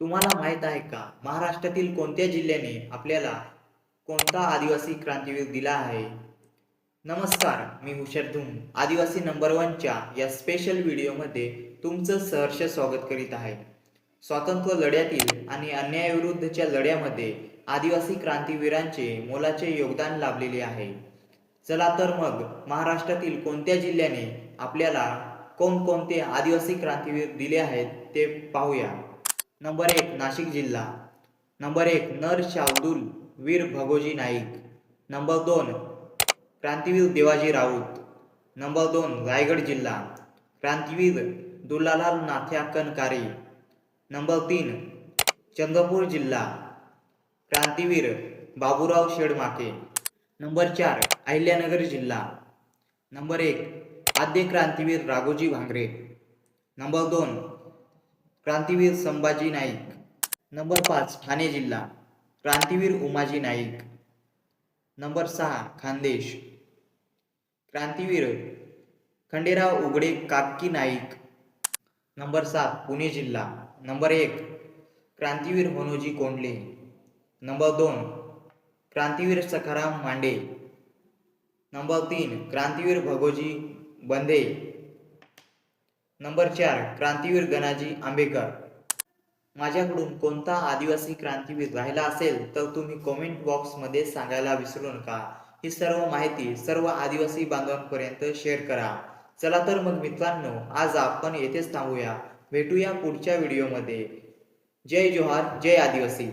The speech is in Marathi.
तुम्हाला माहीत आहे का? महाराष्ट्रातील कोणत्या जिल्ह्याने आपल्याला कोणता आदिवासी क्रांतीवीर दिला आहे? नमस्कार मी हुशार धूम आदिवासी नंबर वनच्या या स्पेशल व्हिडिओमध्ये तुमचं सहर्ष स्वागत करीत आहे. स्वातंत्र्य लढ्यातील आणि अन्यायाविरुद्धच्या लढ्यामध्ये आदिवासी क्रांतीवीरांचे मोलाचे योगदान लाभलेले आहे. चला तर मग महाराष्ट्रातील कोणत्या जिल्ह्याने आपल्याला कोणकोणते आदिवासी क्रांतीवीर दिले आहेत ते पाहूया. नंबर एक नाशिक जिल्हा. नंबर एक नर शार्दूल वीर भगोजी नाईक. नंबर दोन क्रांतीवीर देवाजी राऊत. नंबर दोन रायगड जिल्हा. क्रांतीवीर दुलालाल नाथ्या कनकारी नंबर तीन चंद्रपूर जिल्हा. क्रांतीवीर बाबूराव शेडमाके. नंबर चार अहिल्यानगर जिल्हा. नंबर एक आद्य क्रांतीवीर राघोजी भांगरे. नंबर दोन क्रांतीवीर संभाजी नाईक. नंबर पाच ठाणे जिल्हा. क्रांतीवीर उमाजी नाईक. नंबर सहा खानदेश. क्रांतीवीर खंडेराव उघडे काकी नाईक. नंबर सात पुणे जिल्हा. नंबर एक क्रांतीवीर मनोजी कोंडले. नंबर दोन क्रांतीवीर सखाराम मांडे. नंबर तीन क्रांतीवीर भगोजी बंदे. नंबर चार क्रांतीवीर गणाजी आंबेकर माझ्याकडून कोणता आदिवासी क्रांतीवीर राहिला असेल तर तुम्ही कॉमेंट बॉक्समध्ये सांगायला विसरू नका. ही सर्व माहिती सर्व आदिवासी बांधवांपर्यंत शेअर करा. चला तर मग मित्रांनो आज आपण येथेच थांबूया. भेटूया पुढच्या व्हिडिओमध्ये जय जोहार जय आदिवासी.